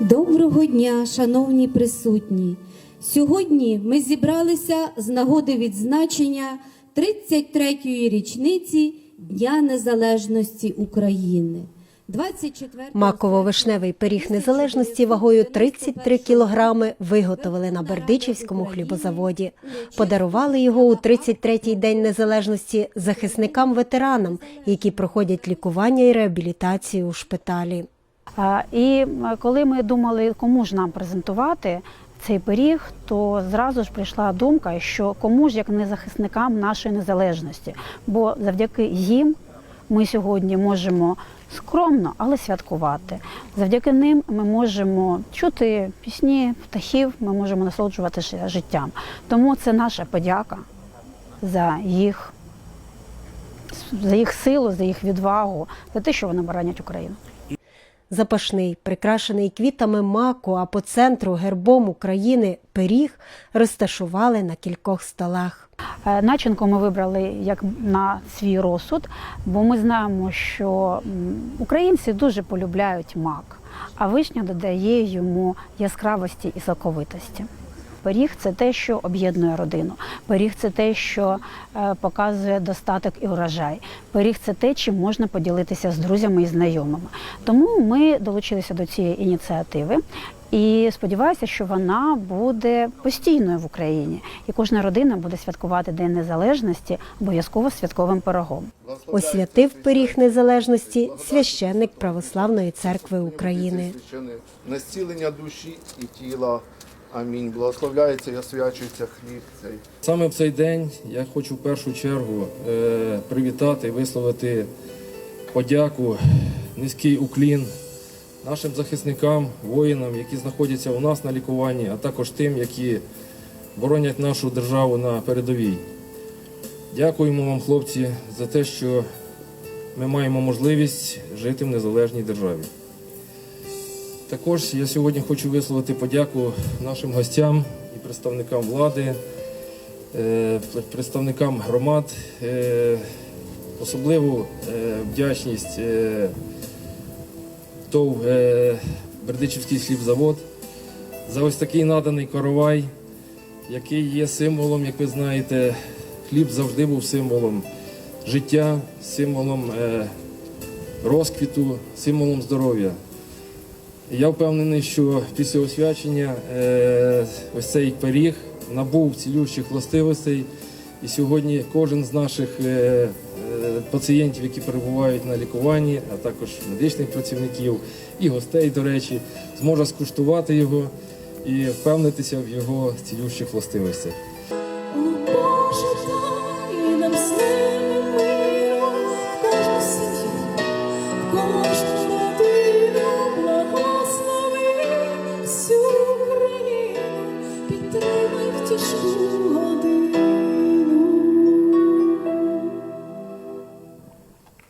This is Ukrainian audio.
Доброго дня, шановні присутні. Сьогодні ми зібралися з нагоди відзначення 33-ї річниці Дня Незалежності України. 24 Маково-вишневий пиріг незалежності вагою 33 кілограми виготовили на Бердичівському хлібозаводі. Подарували його у 33-й день незалежності захисникам-ветеранам, які проходять лікування і реабілітацію у шпиталі. І коли ми думали, кому ж нам презентувати цей пиріг, то зразу ж прийшла думка, що кому ж як не захисникам нашої незалежності, бо завдяки їм ми сьогодні можемо скромно, але святкувати. Завдяки ним ми можемо чути пісні птахів, ми можемо насолоджуватися життям. Тому це наша подяка за їх, за їх силу, за їх відвагу, за те, що вони боронять Україну. Запашний, прикрашений квітами маку, а по центру гербом України пиріг розташували на кількох столах. Е, Начинку ми вибрали як на свій розсуд, бо ми знаємо, що українці дуже полюбляють мак, а вишня додає йому яскравості і соковитості. Пиріг це те, що об'єднує родину. Пиріг це те, що е, показує достаток і урожай. Пиріг це те, чим можна поділитися з друзями і знайомими. Тому ми долучилися до цієї ініціативи. І сподіваюся, що вона буде постійною в Україні, і кожна родина буде святкувати День Незалежності обов'язково святковим пирогом. Освятив пиріг незалежності священник Православної церкви України. Священне На зцілення душі і тіла. Амінь. Благословляється і освячується хліб цей. Саме в цей день я хочу в першу чергу е, привітати висловити подяку, низький уклін нашим захисникам, воїнам, які знаходяться у нас на лікуванні, а також тим, які боронять нашу державу на передовій. Дякуємо вам, хлопці, за те, що ми маємо можливість жити в незалежній державі. Також я сьогодні хочу висловити подяку нашим гостям і представникам влади, е, представникам громад, е, особливу е, вдячність ТОВ Бердичівський хлібзавод за ось такий наданий коровай, який є символом, як ви знаєте, хліб завжди був символом життя, символом розквіту, символом здоров'я. Я впевнений, що після освячення е, ось цей пиріг набув цілющих властивостей. І сьогодні кожен з наших е, е, пацієнтів, які перебувають на лікуванні, а також медичних працівників і гостей, до речі, зможе скуштувати його і впевнитися в його цілющих властивостях.